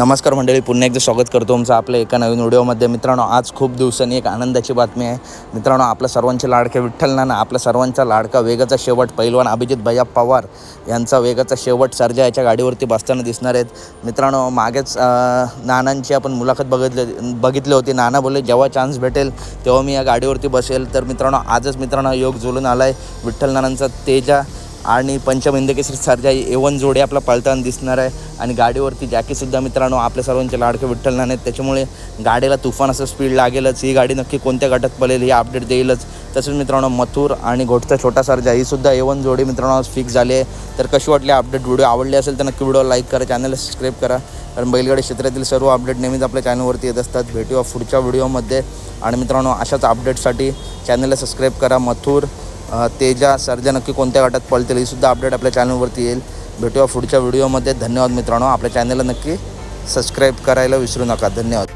नमस्कार मंडळी पुन्हा एकदा स्वागत करतो तुमचं आपल्या एका नवीन व्हिडिओमध्ये. मित्रांनो आज खूप दिवसांनी एक आनंदाची बातमी आहे. मित्रांनो आपल्या सर्वांचे लाडके विठ्ठल नाना आपल्या सर्वांचा लाडका वेगाचा शेवट पैलवान अभिजित भैया पवार यांचा वेगाचा शेवट सर्जा याच्या गाडीवरती बसताना दिसणार आहेत. मित्रांनो मागेच नानांची आपण मुलाखत बघितली बघितली होती. नाना बोलले जेव्हा चान्स भेटेल तेव्हा मी या गाडीवरती बसेल. तर मित्रांनो आजच मित्रांनो योग जुळून आला आहे विठ्ठल नानांचा तेजा आणि पंचमहिंदकेसरी सर्जा ही एवन जोडी आपला पळताना दिसणार आहे. आणि गाडीवरती जॅकीसुद्धा मित्रांनो आपल्या सर्वांचे लाडके विठ्ठल नाणे आहेत. त्याच्यामुळे गाडीला तुफान असं स्पीड लागेलच. ही गाडी नक्की कोणत्या गटात पळेल ही अपडेट देईलच. तसंच मित्रांनो मथुर आणि घोटचा छोटा सरजा ही सुद्धा एवन जोडी मित्रांनो फिक्स झाली आहे. तर कशी वाटली अपडेट व्हिडिओ आवडली असेल तर नक्की व्हिडिओ लाईक करा चॅनलला सबस्क्राईब करा. कारण बैलगाडी क्षेत्रातील सर्व अपडेट नेहमीच आपल्या चॅनलवरती येत असतात. भेटूया पुढच्या व्हिडिओमध्ये आणि मित्रांनो अशाच अपडेटसाठी चॅनलला सबस्क्राईब करा. मथुर तेजा सर्जा नक्की कोणत्या गटात पळतील ही सुद्धा अपडेट आपल्या चॅनलवरती येईल. भेटूया पुढच्या व्हिडिओमध्ये धन्यवाद मित्रांनो. आपल्या चॅनलला नक्की सबस्क्राईब करायला विसरू नका. धन्यवाद.